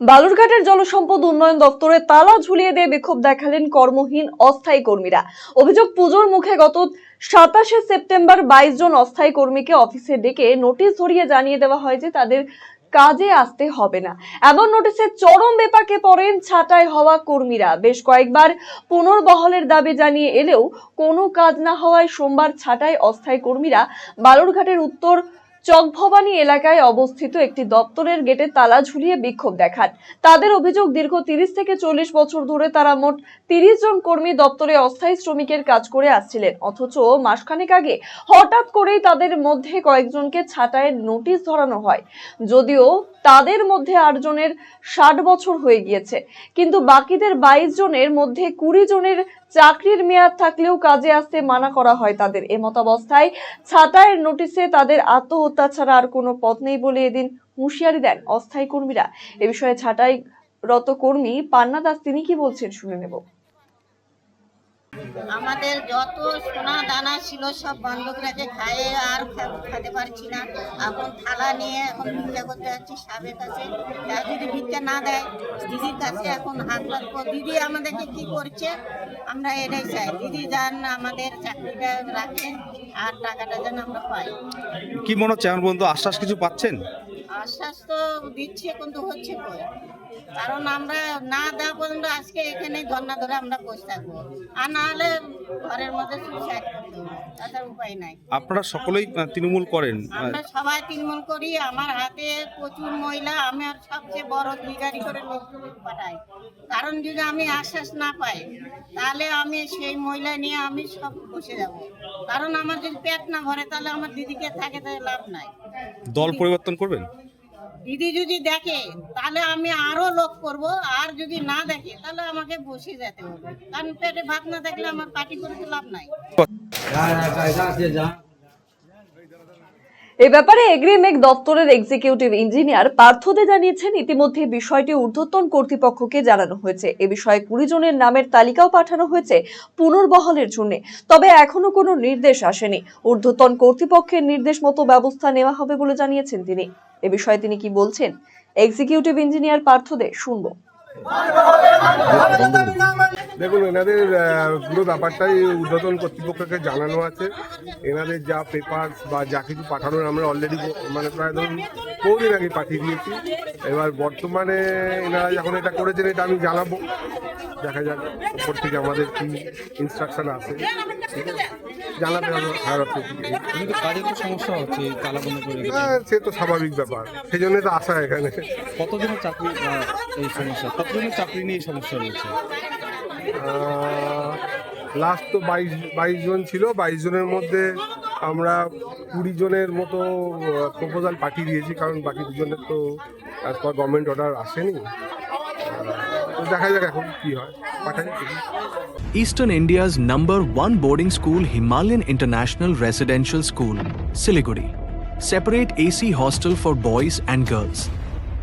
বালুরঘাটের জলসম্পদ উন্নয়ন দপ্তরে তালা ঝুলিয়ে দিয়ে বিক্ষোভ দেখালেন কর্মহীন অস্থায়ী কর্মীরা। অভিযোগ, পুজোর মুখে গত সাতাশে সেপ্টেম্বর বাইশ জন অস্থায়ী কর্মীকে অফিসে ডেকে নোটিশ ধরিয়ে জানিয়ে দেওয়া হয় যে তাদের কাজে আসতে হবে না। এমন নোটিশে চরম বেপাকে পড়েন ছাঁটাই হওয়া কর্মীরা। বেশ কয়েকবার পুনর্বহলের দাবি জানিয়ে এলেও কোনো কাজ না হওয়ায় সোমবার ছাঁটাই অস্থায়ী কর্মীরা বালুরঘাটের উত্তর চকভবানী এলাকায় অবস্থিত একটি দপ্তরের গেটে তালা ঝুলিয়ে বিক্ষোভ দেখান। তাদের অভিযোগ, দীর্ঘ তিরিশ থেকে চল্লিশ বছর ধরে তারা মোট তিরিশ জন কর্মী দপ্তরে অস্থায়ী শ্রমিকের কাজ করে আসছিলেন। অথচ মাসখানেক আগে হঠাৎ করেই তাদের মধ্যে কয়েকজনকে ছাঁটাইয়ের নোটিশ ধরানো হয়। যদিও তাদের মধ্যে আট জনের ষাট বছর হয়ে গিয়েছে। কিন্তু বাকিদের বাইশ জনের মধ্যে কুড়ি জনের চাকরির মেয়াদ থাকলেও কাজে আসতে মানা করা হয় তাদের। এমতাবস্থায় ছাঁটাইয়ের নোটিশে তাদের আত্মহত্যা ছাড়া আর কোনো পথ নেই বলে এদিন হুঁশিয়ারি দেন অস্থায়ী কর্মীরা। এ বিষয়ে ছাঁটাইরত কর্মী পান্না দাস, তিনি কি বলছেন শুনে নেব। আমাদের যত সোনা দানা ছিল সব বন্ধক রেখে খায়ে আর খেতে পারছি না। এখন থালা নিয়ে এখন ভিক্ষা করতে যাচ্ছি সাবের কাছে। তা যদি ভিক্ষা না দেয়, দিদির কাছে এখন হাত লাগবো দিদি আমাদেরকে কি করছে? আমরা এটাই চাই। দিদি যান আমাদের চাকরিটা রাখেন আর টাকাটা যেন আমরা পাই। কি মনে হচ্ছে? এখন পর্যন্ত আশ্বাস কিছু পাচ্ছেন? আশ্বাস তো দিচ্ছে কিন্তু হচ্ছে কই? কারণ আমরা না দেওয়া পর্যন্ত আজকে এখানে ধর্না ধরে আমরা বসে থাকব। আর না হলে ঘরের মধ্যে সুইসাইড করতে হবে তাছাড়া উপায় নাই। আপনারা সকলেই তৃণমূল করেন আমরা সবাই তৃণমূল করি আমার হাতে প্রচুর মহিলা আমি আর সবচেয়ে বড় দুই গাড়ি করে লোক পাঠাই। কারণ যদি আমি আশ্বাস না পাই তাহলে আমি সেই মহিলা নিয়ে আমি সব বসে যাব। কারণ আমার যদি পেট না ভরে তাহলে আমার দিদিকে থাকে তাহলে লাভ নাই। দল পরিবর্তন করবেন? দিদি যদি দেখে, তাহলে আমি আরও লোক করব। আর যদি না দেখে, তাহলে আমাকে বসে যেতে হবে। কারণ পেটে ভাত না থাকলে আমার পার্টি করে তো লাভ নাই। এ ব্যাপারে এগ্রিমেক দপ্তরের এক্সিকিউটিভ ইঞ্জিনিয়ার পার্থদে জানিয়েছেন, ইতিমধ্যে বিষয়টি ঊর্ধ্বতন কর্তৃপক্ষকে জানানো হয়েছে। এ বিষয়ে কুড়ি জনের নামের তালিকাও পাঠানো হয়েছে পুনর্বহলের জন্য। তবে এখনও কোনো নির্দেশ আসেনি। ঊর্ধ্বতন কর্তৃপক্ষের নির্দেশ মতো ব্যবস্থা নেওয়া হবে বলে জানিয়েছেন তিনি। এ বিষয়ে তিনি কি বলছেন? এক্সিকিউটিভ ইঞ্জিনিয়ার পার্থদে শুনব। দেখুন এনাদের পুরো ব্যাপারটাই উদ্বোধন কর্তৃপক্ষকে জানানো আছে। এনাদের যা পেপার বা যা কিছু পাঠানোর আমরা অলরেডি মানে প্রায় ধরুন বহুদিন আগে পাঠিয়ে দিয়েছি। এবার বর্তমানে এনারা যখন এটা করেছেন এটা আমি জানাব। দেখা যাক উপর থেকে আমাদের কি ইনস্ট্রাকশন আছে ঠিক আছে জানাতে হবে অথরিটিকে কিন্তু কাজের তো সমস্যা হচ্ছে করে হ্যাঁ, সে তো স্বাভাবিক ব্যাপার। সেই জন্য তো আসা এখানে। কতজনের চাকরি এই সমস্যা? কতজনের চাকরি নিয়ে এই সমস্যা রয়েছে? লাস্ট তো বাইশ বাইশ জন ছিল। বাইশ জনের মধ্যে আমরা কুড়ি জনের মতো প্রপোজাল পাঠিয়ে দিয়েছি, কারণ বাকি দুজনের তো অ্যাজ গভর্নমেন্ট অর্ডার আসেনি। দেখা যাক এখন কি হয়। Eastern India's number one boarding school Himalayan international residential school Siliguri separate AC hostel for boys and girls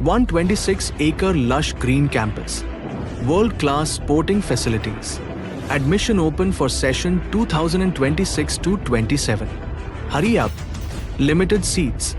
one twenty six acre lush green campus World class sporting facilities. Admission open for session 2026 to 27. Hurry up. Limited seats.